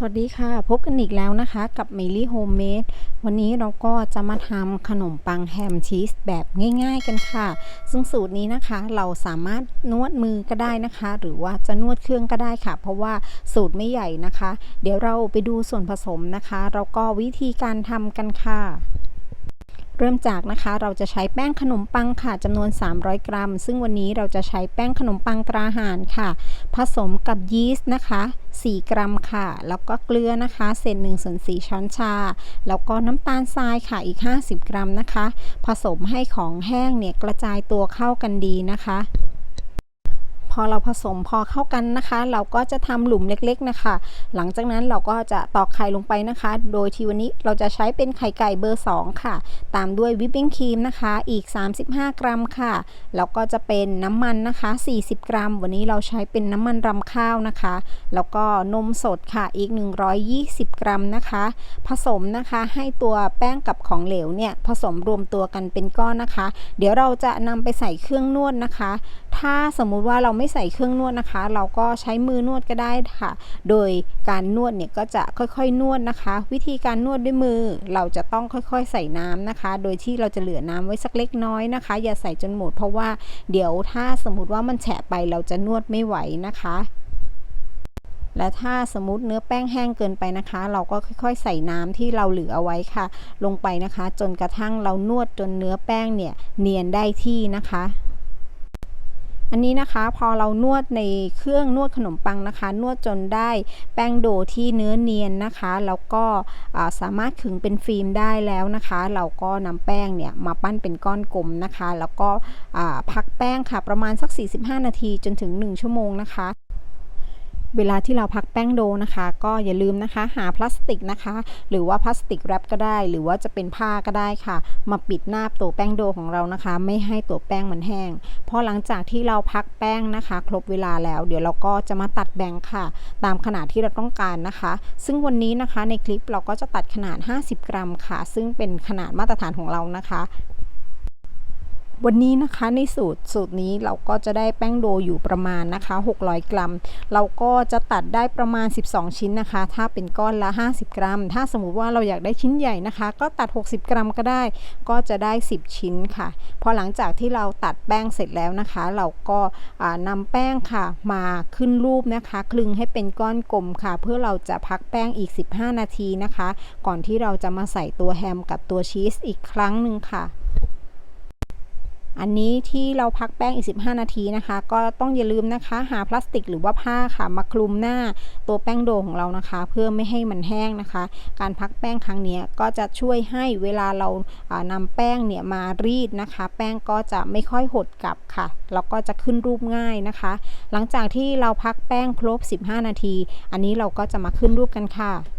สวัสดีค่ะ พบกันอีกแล้วนะคะกับ m มลี่โฮมเมดวันนี้เราก็จะมาทำขนมปังแฮมชีสแบบง่ายๆกันค่ะ ซึ่งสูตรนี้นะคะเราสามารถนวดมือก็ได้นะคะ หรือว่าจะนวดเครื่องก็ได้ค่ะ เพราะว่าสูตรไม่ใหญ่นะคะ เดี๋ยวเราไปดูส่วนผสมนะคะแล้วก็วิธีการทำกันค่ะเริ่มจากนะคะเราจะใช้แป้งขนมปังค่ะจำนวน 300 กรัม ซึ่งวันนี้เราจะใช้แป้งขนมปังตราหารค่ะ ผสมกับยีสต์นะคะ 4 กรัมค่ะ แล้วก็เกลือนะคะ เศษ1ส่วน4ช้อนชา แล้วก็น้ำตาลทรายค่ะอีก 50 กรัมนะคะ ผสมให้ของแห้งเนี่ยกระจายตัวเข้ากันดีนะคะ พอเราผสมพอเข้ากันนะคะ เราก็จะทำหลุมเล็กๆนะคะ หลังจากนั้นเราก็จะตอกไข่ลงไปนะคะ โดยที่วันนี้เราจะใช้เป็นไข่ไก่เบอร์ 2 ค่ะ ตามด้วยวิปปิ้งครีมนะคะอีก 35 กรัมค่ะ แล้วก็จะเป็นน้ำมันนะคะ 40 กรัม วันนี้เราใช้เป็นน้ำมันรำข้าวนะคะ แล้วก็นมสดค่ะอีก 120 กรัมนะคะ ผสมนะคะให้ตัวแป้งกับของเหลวเนี่ยผสมรวมตัวกันเป็นก้อนนะคะ เดี๋ยวเราจะนำไปใส่เครื่องนวดนะคะถ้าสมมุติว่าเราไม่ใส่เครื่องนวดนะคะ เราก็ใช้มือนวดก็ได้ค่ะ โดยการนวดเนี่ยก็จะค่อยๆนวดนะคะ วิธีการนวดด้วยมือ เราจะต้องค่อยๆใส่น้ำนะคะ โดยที่เราจะเหลือน้ำไว้สักเล็กน้อยนะคะ อย่าใส่จนหมด เพราะว่าเดี๋ยวถ้าสมมุติว่ามันแฉะไปเราจะนวดไม่ไหวนะคะและถ้าสมมติเนื้อแป้งแห้งเกินไปนะคะ เราก็ค่อยๆ ใส่น้ำที่เราเหลือเอาไว้ค่ะ ลงไปนะคะ จนกระทั่งเรานวดจนเนื้อแป้งเนี่ยเนียนได้ที่นะคะ อันนี้นะคะพอเรานวดในเครื่องนวดขนมปังนะคะ นวดจนได้แป้งโดที่เนื้อเนียนนะคะ แล้วก็สามารถขึงเป็นฟิล์มได้แล้วนะคะ เราก็นำแป้งเนี่ยมาปั้นเป็นก้อนกลมนะคะ แล้วก็พักแป้งค่ะประมาณสัก 45 นาทีจนถึง 1 ชั่วโมงนะคะ เวลาที่เราพักแป้งโดนะคะ ก็อย่าลืมนะคะ หาพลาสติกนะคะ หรือว่าพลาสติกแรปก็ได้ หรือว่าจะเป็นผ้าก็ได้ค่ะ มาปิดหน้าตัวแป้งโดของเรานะคะ ไม่ให้ตัวแป้งมันแห้งพอหลังจากที่เราพักแป้งนะคะ ครบเวลาแล้ว เดี๋ยวเราก็จะมาตัดแบ่งค่ะ ตามขนาดที่เราต้องการนะคะ ซึ่งวันนี้นะคะในคลิปเราก็จะตัดขนาด 50 กรัมค่ะ ซึ่งเป็นขนาดมาตรฐานของเรานะคะ วันนี้นะคะในสูตรสูตรนี้เราก็จะได้แป้งโดอยู่ประมาณนะคะ 600 กรัม เราก็จะตัดได้ประมาณ 12 ชิ้นนะคะ ถ้าเป็นก้อนละ 50 กรัม ถ้าสมมุติว่าเราอยากได้ชิ้นใหญ่นะคะ ก็ตัด 60 กรัมก็ได้ ก็จะได้ 10 ชิ้นค่ะพอหลังจากที่เราตัดแป้งเสร็จแล้วนะคะ เราก็นำแป้งค่ะมาขึ้นรูปนะคะ คลึงให้เป็นก้อนกลมค่ะ เพื่อเราจะพักแป้งอีก 15 นาทีนะคะ ก่อนที่เราจะมาใส่ตัวแฮมกับตัวชีสอีกครั้งหนึ่งค่ะ อันนี้ที่เราพักแป้งอีก 15 นาทีนะคะ ก็ต้องอย่าลืมนะคะ หาพลาสติกหรือว่าผ้าค่ะมาคลุมหน้าตัวแป้งโดของเรานะคะ เพื่อไม่ให้มันแห้งนะคะ การพักแป้งครั้งนี้ก็จะช่วยให้เวลาเรานำแป้งเนี่ยมารีดนะคะ แป้งก็จะไม่ค่อยหดกลับค่ะแล้วก็จะขึ้นรูปง่ายนะคะ หลังจากที่เราพักแป้งครบ 15 นาที อันนี้เราก็จะมาขึ้นรูปกันค่ะ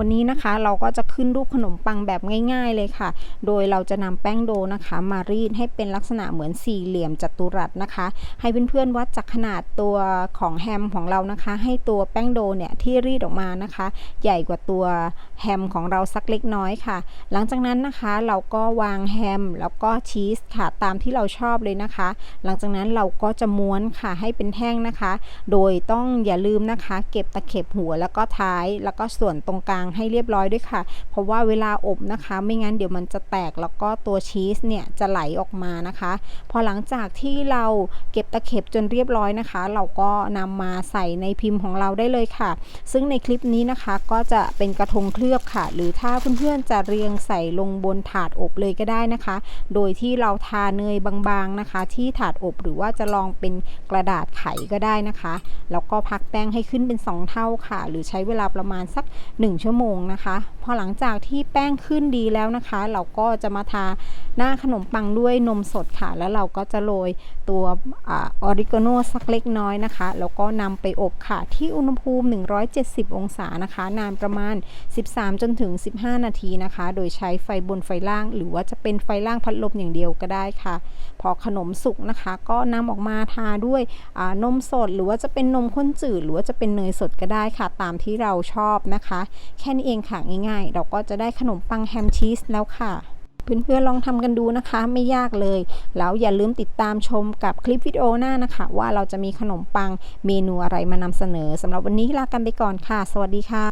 วันนี้นะคะเราก็จะขึ้นรูปขนมปังแบบง่ายๆเลยค่ะ โดยเราจะนำแป้งโดนะคะ มารีดให้เป็นลักษณะเหมือนสี่เหลี่ยมจัตุรัสนะคะ ให้เพื่อนๆวัดจากขนาดตัวของแฮมของเรานะคะ ให้ตัวแป้งโดเนี่ยที่รีดออกมานะคะ ใหญ่กว่าตัวแฮมของเราสักเล็กน้อยค่ะ หลังจากนั้นนะคะเราก็วางแฮมแล้วก็ชีสค่ะตามที่เราชอบเลยนะคะ หลังจากนั้นเราก็จะม้วนค่ะให้เป็นแท่งนะคะ โดยต้องอย่าลืมนะคะ เก็บตะเข็บหัวแล้วก็ท้ายแล้วก็ส่วนตรงกลางให้เรียบร้อยด้วยค่ะ เพราะว่าเวลาอบนะคะ ไม่งั้นเดี๋ยวมันจะแตกแล้วก็ตัวชีสเนี่ยจะไหลออกมานะคะ พอหลังจากที่เราเก็บตะเข็บจนเรียบร้อยนะคะ เราก็นำมาใส่ในพิมพ์ของเราได้เลยค่ะ ซึ่งในคลิปนี้นะคะก็จะเป็นกระทงเคลือบค่ะ หรือถ้าเพื่อนๆจะเรียงใส่ลงบนถาดอบเลยก็ได้นะคะ โดยที่เราทาเนยบางๆนะคะ ที่ถาดอบหรือว่าจะลองเป็นกระดาษไขก็ได้นะคะ แล้วก็พักแป้งให้ขึ้นเป็น 2 เท่าค่ะ หรือใช้เวลาประมาณสัก 1 ชั่วโมโมงนะคะ พอหลังจากที่แป้งขึ้นดีแล้วนะคะ เราก็จะมาทาหน้าขนมปังด้วยนมสดค่ะ แล้วเราก็จะโรยตัวออริกาโนสักเล็กน้อยนะคะ แล้วก็นำไปอบค่ะ ที่อุณหภูมิ 170 องศานะคะ นานประมาณ 13 จนถึง 15 นาทีนะคะ โดยใช้ไฟบนไฟล่าง หรือว่าจะเป็นไฟล่างพัดลมอย่างเดียวก็ได้ค่ะ พอขนมสุกนะคะ ก็นำออกมาทาด้วยนมสด หรือว่าจะเป็นนมข้นจืด หรือว่าจะเป็นเนยสดก็ได้ค่ะ ตามที่เราชอบนะคะแค่นี้เองค่ะง่ายๆ เราก็จะได้ขนมปังแฮมชีสแล้วค่ะเพื่อนๆลองทำกันดูนะคะ ไม่ยากเลย แล้วอย่าลืมติดตามชมกับคลิปวิดีโอหน้านะคะ ว่าเราจะมีขนมปังเมนูอะไรมานำเสนอสำหรับวันนี้ลากันไปก่อนค่ะ สวัสดีค่ะ